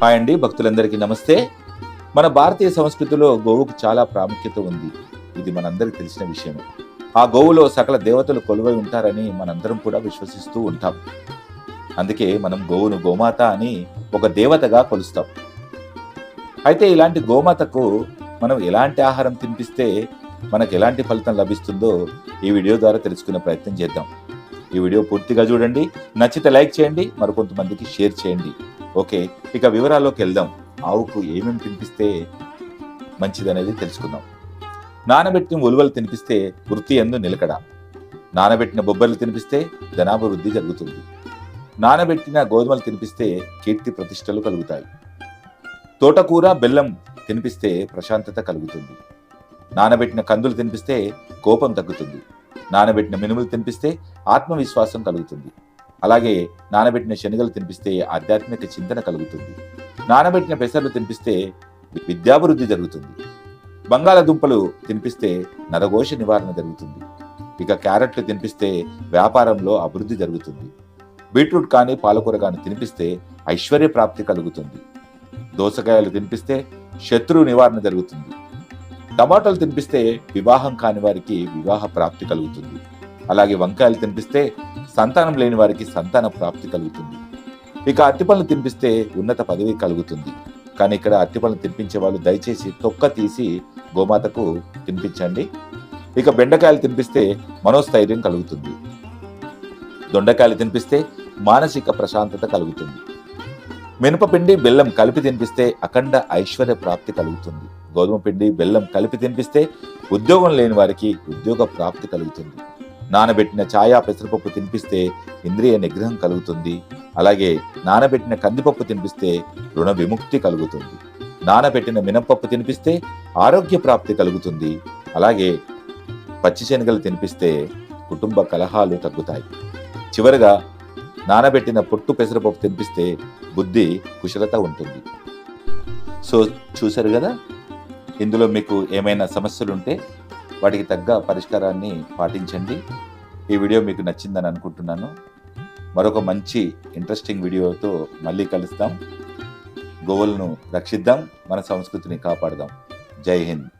Hi అండి భక్తులందరికీ నమస్తే. మన భారతీయ సంస్కృతిలో గోవుకు చాలా ప్రాముఖ్యత ఉంది. ఇది మనందరికీ తెలిసిన విషయమే ఆ గోవులో సకల దేవతలు కొలువై ఉంటారని మనందరం కూడా విశ్వసిస్తూ ఉంటాం. అందుకే మనం గోవును గోమాత అని ఒక దేవతగా కొలుస్తాం. అయితే ఇలాంటి గోమాతకు మనం ఎలాంటి ఆహారం తినిపిస్తే మనకు ఎలాంటి ఫలితం లభిస్తుందో ఈ వీడియో ద్వారా తెలుసుకునే ప్రయత్నం చేద్దాం. ఈ వీడియో పూర్తిగా చూడండి నచ్చితే లైక్ చేయండి మరికొంతమందికి షేర్ చేయండి. ఓకే ఇక వివరాల్లోకి వెళ్దాం ఆవుకు ఏమేమి తినిపిస్తే మంచిదనేది తెలుసుకుందాం. నానబెట్టిన ఉలువలు తినిపిస్తే వృత్తి ఎందు నిలకడ. నానబెట్టిన బొబ్బర్లు తినిపిస్తే ధనాభివృద్ధి జరుగుతుంది. నానబెట్టిన గోధుమలు తినిపిస్తే కీర్తి ప్రతిష్టలు కలుగుతాయి. తోటకూర బెల్లం తినిపిస్తే ప్రశాంతత కలుగుతుంది. నానబెట్టిన కందులు తినిపిస్తే కోపం తగ్గుతుంది. నానబెట్టిన మినుములు తినిపిస్తే ఆత్మవిశ్వాసం కలుగుతుంది. అలాగే నానబెట్టిన శనగలు తినిపిస్తే ఆధ్యాత్మిక చింతన కలుగుతుంది. నానబెట్టిన పెసర్లు తినిపిస్తే విద్యాభివృద్ధి జరుగుతుంది. బంగాళదుంపలు తినిపిస్తే నరఘోష నివారణ జరుగుతుంది. ఇక క్యారెట్లు తినిపిస్తే వ్యాపారంలో అభివృద్ధి జరుగుతుంది. బీట్రూట్ కానీ పాలకూర కానీ తినిపిస్తే ఐశ్వర్య ప్రాప్తి కలుగుతుంది. దోసకాయలు తినిపిస్తే శత్రు నివారణ జరుగుతుంది. టమాటాలు తినిపిస్తే వివాహం కాని వారికి వివాహ ప్రాప్తి కలుగుతుంది. అలాగే వంకాయలు తినిపిస్తే సంతానం లేని వారికి సంతాన ప్రాప్తి కలుగుతుంది. ఇక అత్తిపళ్ళు తినిపిస్తే ఉన్నత పదవి కలుగుతుంది. కానీ ఇక్కడ అత్తిపళ్ళు తినిపించే వాళ్ళు దయచేసి తొక్క తీసి గోమాతకు తినిపించండి. ఇక బెండకాయలు తినిపిస్తే మనోస్థైర్యం కలుగుతుంది. దొండకాయలు తినిపిస్తే మానసిక ప్రశాంతత కలుగుతుంది. మినపపిండి బెల్లం కలిపి తినిపిస్తే అఖండ ఐశ్వర్య ప్రాప్తి కలుగుతుంది. గోధుమ పిండి బెల్లం కలిపి తినిపిస్తే ఉద్యోగం లేని వారికి ఉద్యోగ ప్రాప్తి కలుగుతుంది. నానబెట్టిన ఛాయా పెసరపప్పు తినిపిస్తే ఇంద్రియ నిగ్రహం కలుగుతుంది. అలాగే నానబెట్టిన కందిపప్పు తినిపిస్తే రుణ విముక్తి కలుగుతుంది. నానబెట్టిన మినపప్పు తినిపిస్తే ఆరోగ్య ప్రాప్తి కలుగుతుంది. అలాగే పచ్చిశనగలు తినిపిస్తే కుటుంబ కలహాలు తగ్గుతాయి. చివరగా నానబెట్టిన పొట్టు పెసరపప్పు తినిపిస్తే బుద్ధి కుశలత ఉంటుంది. సో చూశారు కదా? ఇందులో మీకు ఏమైనా సమస్యలుంటే వాటికి తగ్గ పరిష్కారాన్ని పాటించండి. ఈ వీడియో మీకు నచ్చిందని అనుకుంటున్నాను. మరొక మంచి ఇంట్రెస్టింగ్ వీడియోతో మళ్ళీ కలుస్తాం. గోవులను రక్షిద్దాం. మన సంస్కృతిని కాపాడదాం. జై హింద్.